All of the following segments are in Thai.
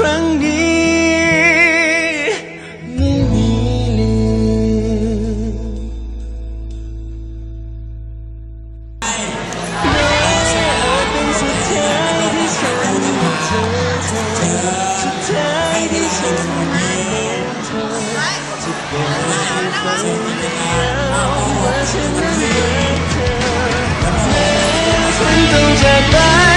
ครั้งนี้ไม่มีลืมแม้อาจเป็นสุดท้ายที่ฉันเจอเธอสุดท้ายที่ฉันได้เห็นเธอจะบอกให้ฟังไม่ยาวว่าฉันนั้นรักเธอฉันต้องจากไป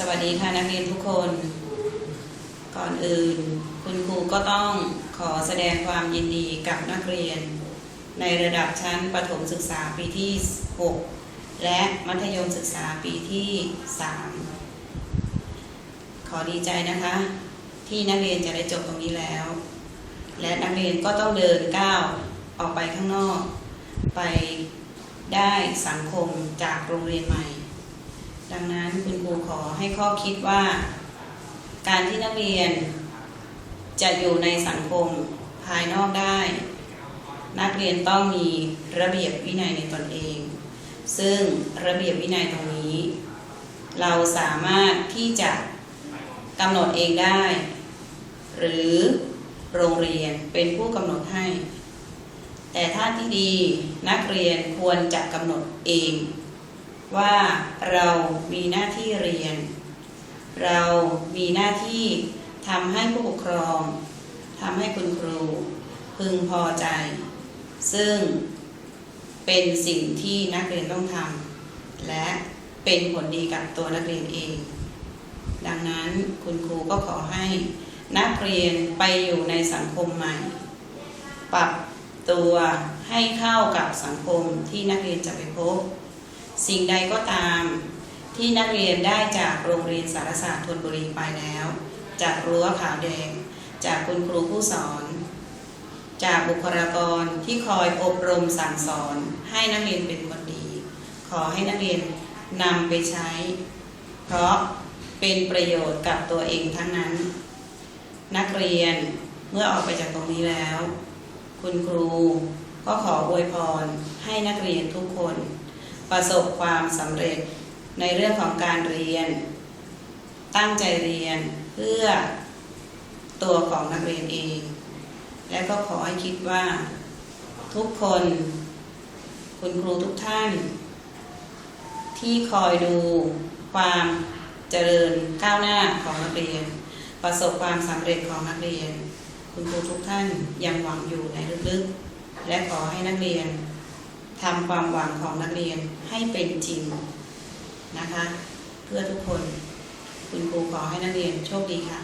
สวัสดีค่ะนักเรียนทุกคน ก่อนอื่น คุณครูก็ต้องขอแสดงความยินดีกับนักเรียน ในระดับชั้นประถมศึกษาปีที่ 6 และมัธยมศึกษาปีที่ 3 ขอดีใจนะคะ ที่นักเรียนจะได้จบตรงนี้แล้ว และนักเรียนก็ต้องเดินก้าวออกไปข้างนอก ไปได้สังคมจากโรงเรียนใหม่ ขอให้ข้อคิดว่า การที่นักเรียน จะอยู่ในสังคมภายนอกได้ นักเรียนต้องมีระเบียบวินัยในตนเอง ซึ่งระเบียบวินัยตรงนี้ เราสามารถที่จะกำหนดเองได้ หรือโรงเรียนเป็นผู้กำหนดให้ แต่ถ้าที่ดีนักเรียนควรจะกำหนดเอง ว่าเรามีหน้าที่เรียน เรามีหน้าที่ทำให้ผู้ปกครองทำให้คุณครู พึงพอใจ ซึ่งเป็นสิ่งที่นักเรียนต้องทำและเป็นผลดีกับตัวนักเรียนเอง ดังนั้นคุณครูก็ขอให้นักเรียนไปอยู่ในสังคมใหม่ ปรับตัวให้เข้ากับสังคมที่นักเรียนจะไปพบ สิ่งใดก็ตามที่นักเรียนได้จากโรงเรียนสารศาสตร์ธนบุรีไปแล้ว จากรั้วขาวแดง จากคุณครูผู้สอน จากบุคลากรที่คอยอบรมสั่งสอน ให้นักเรียนเป็นคนดี ขอให้นักเรียนนำไปใช้ เพราะเป็นประโยชน์กับตัวเองทั้งนั้น นักเรียนเมื่อออกไปจากตรงนี้แล้ว คุณครูก็ขออวยพรให้นักเรียนทุกคน ประสบความสำเร็จในเรื่องของการเรียน ตั้งใจเรียนเพื่อตัวของนักเรียนเอง และก็ขอให้คิดว่าทุกคน คุณครูทุกท่าน ที่คอยดูความเจริญก้าวหน้าของนักเรียน ประสบความสำเร็จของนักเรียน คุณครูทุกท่านยังหวังอยู่ในลึกๆ และขอให้นักเรียน ทำความหวังของนักเรียนให้เป็นจริงนะคะ เพื่อทุกคน คุณครูขอให้นักเรียนโชคดีค่ะ